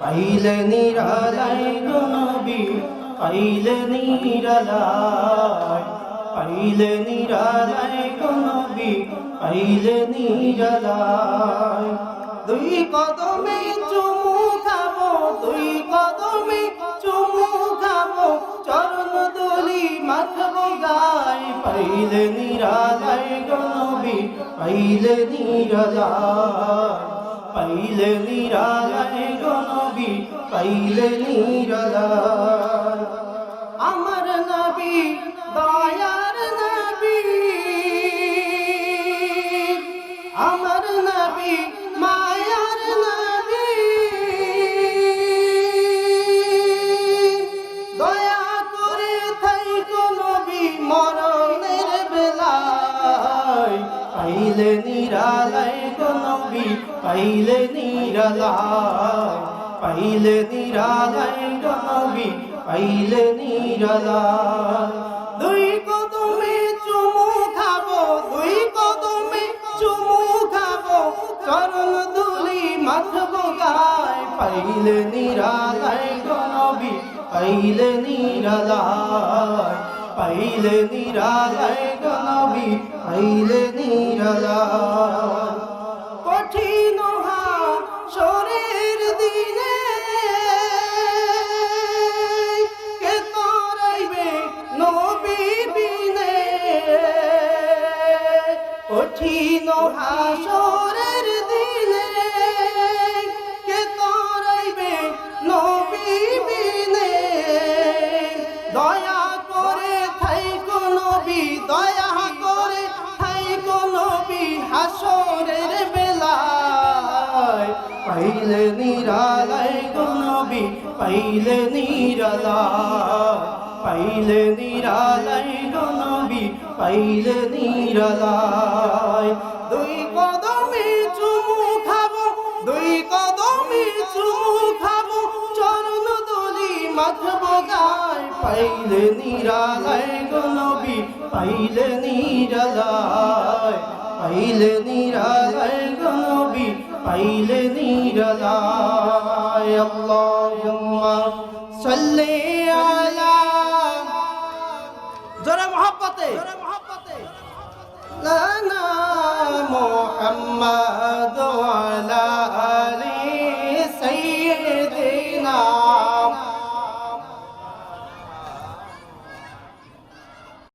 পাইলে নিরালাই নবী, পাইলে নিরালাই পাইলে নিরালাই নবী, পাইলে নিরালাই। দুই কদমে চুমু খাব, দুই কদমে চুমু খাব, চরণ দলি মাখবো গায় পাইলে নিরালাই নবী, পাইলে নিরালাই। পাইলে নিরালায় গনবি নবী পাইলে নিরালাই আমার নবী দয়ার পাইলে নিরালাই গো নবী, পাইলে নিরালাই পাইলে নিরালাই গো নবী, পাইলে নিরালাই দুই কদমে চুমু খাব, দুই কদমে চুমু খাব, চরণ দুলি মাথবো গায় পাইলে নিরালাই গো নবী, পাইলে নিরালাই পাইলে নিরালাই গো নবী পাইলে নিরালাই পাইলে নিরালাই গো নবী, পাইলে নিরালাই পাইলে নিরালাই গো নবী, পাইলে নিরালাই দুই কদমে চুমু খাব, দুই কদমে চুমু খাব, চরণ দলি মাথবো গায়। পাইলে নিরালাই গো নবী, পাইলে নিরালাই পাইলে নিরালাই গো নবী পাইলে নিরালাই আল্লাহুম্মা সাল্লি আলা জোরে মোহাব্বতে। লানা মুহাম্মদ